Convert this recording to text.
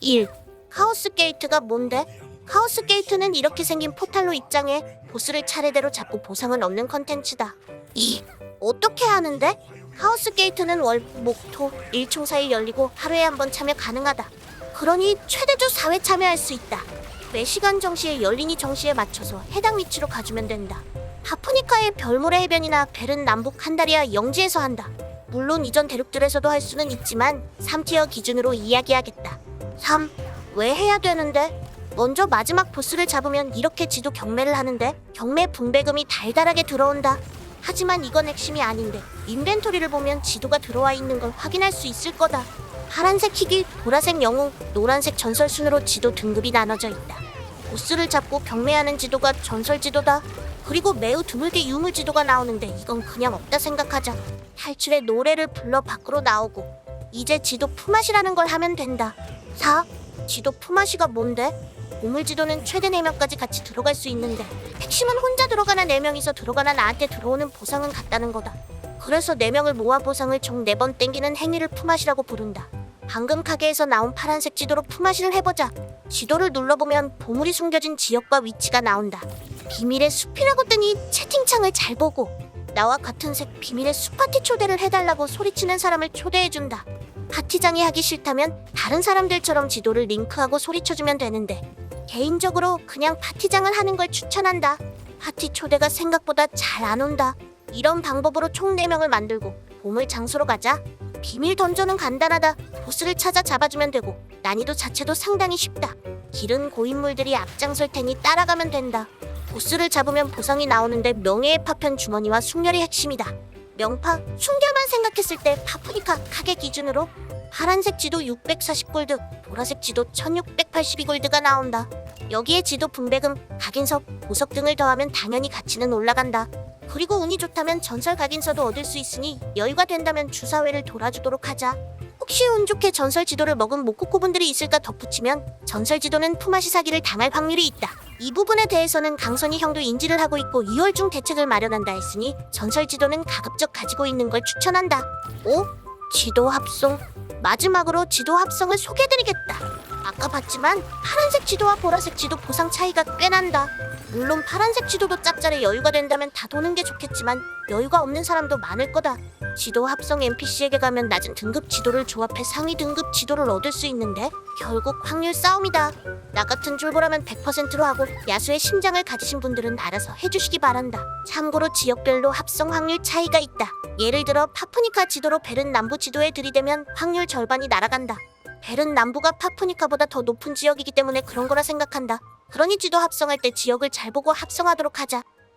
1. 카오스 게이트가 뭔데? 카오스 게이트는 이렇게 생긴 포탈로 입장해 보스를 차례대로 잡고 보상을 얻는 컨텐츠다. 2. 어떻게 하는데? 카오스 게이트는 월, 목, 토, 일총 사이 열리고 하루에 한 번 참여 가능하다. 그러니 최대도 4회 참여할 수 있다. 매 시간 정시에 열리니 정시에 맞춰서 해당 위치로 가주면 된다. 하프니카의 별모래 해변이나 벨은 남북 한다리아 영지에서 한다. 물론 이전 대륙들에서도 할 수는 있지만 3티어 기준으로 이야기하겠다. 3. 왜 해야 되는데? 먼저 마지막 보스를 잡으면 이렇게 지도 경매를 하는데 경매 분배금이 달달하게 들어온다. 하지만 이건 핵심이 아닌데 인벤토리를 보면 지도가 들어와 있는 걸 확인할 수 있을 거다. 파란색 희귀, 보라색 영웅, 노란색 전설 순으로 지도 등급이 나눠져 있다. 보스를 잡고 경매하는 지도가 전설 지도다. 그리고 매우 드물게 유물 지도가 나오는데 이건 그냥 없다 생각하자. 탈출의 노래를 불러 밖으로 나오고 이제 지도 품앗이라는 걸 하면 된다. 4. 지도 품앗이가 뭔데? 우물 지도는 최대 4명까지 같이 들어갈 수 있는데 핵심은 혼자 들어가나 4명이서 들어가나 나한테 들어오는 보상은 같다는 거다. 그래서 4명을 모아 보상을 총 4번 땡기는 행위를 품앗이라고 부른다. 방금 가게에서 나온 파란색 지도로 품앗이를 해보자. 지도를 눌러보면 보물이 숨겨진 지역과 위치가 나온다. 비밀의 숲이라고 뜨니 채팅창을 잘 보고 나와 같은 색 비밀의 숲 파티 초대를 해달라고 소리치는 사람을 초대해준다. 파티장이 하기 싫다면 다른 사람들처럼 지도를 링크하고 소리쳐주면 되는데 개인적으로 그냥 파티장을 하는 걸 추천한다. 파티 초대가 생각보다 잘 안 온다. 이런 방법으로 총 4명을 만들고 보물 장소로 가자. 비밀 던전은 간단하다. 보스를 찾아 잡아주면 되고 난이도 자체도 상당히 쉽다. 길은 고인물들이 앞장설 테니 따라가면 된다. 보스를 잡으면 보상이 나오는데 명예의 파편 주머니와 숙렬이 핵심이다. 명파, 순결만 생각했을 때 파프니카 가게 기준으로 파란색 지도 640골드, 보라색 지도 1682골드가 나온다. 여기에 지도 분배금, 각인석, 보석 등을 더하면 당연히 가치는 올라간다. 그리고 운이 좋다면 전설 각인서도 얻을 수 있으니 여유가 된다면 주사회를 돌아주도록 하자. 혹시 운 좋게 전설 지도를 먹은 모코코분들이 있을까 덧붙이면 전설 지도는 품앗이 사기를 당할 확률이 있다. 이 부분에 대해서는 강선이 형도 인지를 하고 있고 2월 중 대책을 마련한다 했으니 전설 지도는 가급적 가지고 있는 걸 추천한다. 5. 지도 합성. 마지막으로 지도 합성을 소개해드리겠다. 아까 봤지만 파란색 지도와 보라색 지도 보상 차이가 꽤 난다. 물론 파란색 지도도 짭짤해 여유가 된다면 다 도는 게 좋겠지만 여유가 없는 사람도 많을 거다. 지도 합성 NPC에게 가면 낮은 등급 지도를 조합해 상위 등급 지도를 얻을 수 있는데 결국 확률 싸움이다. 나 같은 쫄보라면 100%로 하고 야수의 심장을 가지신 분들은 알아서 해주시기 바란다. 참고로 지역별로 합성 확률 차이가 있다. 예를 들어 파프니카 지도로 베른 남부 지도에 들이대면 확률 절반이 날아간다. 벨은 남부가 파프니카보다 더 높은 지역이기 때문에 그런 거라 생각한다. 그러니 지도 합성할 때 지역을 잘 보고 합성하도록 하자.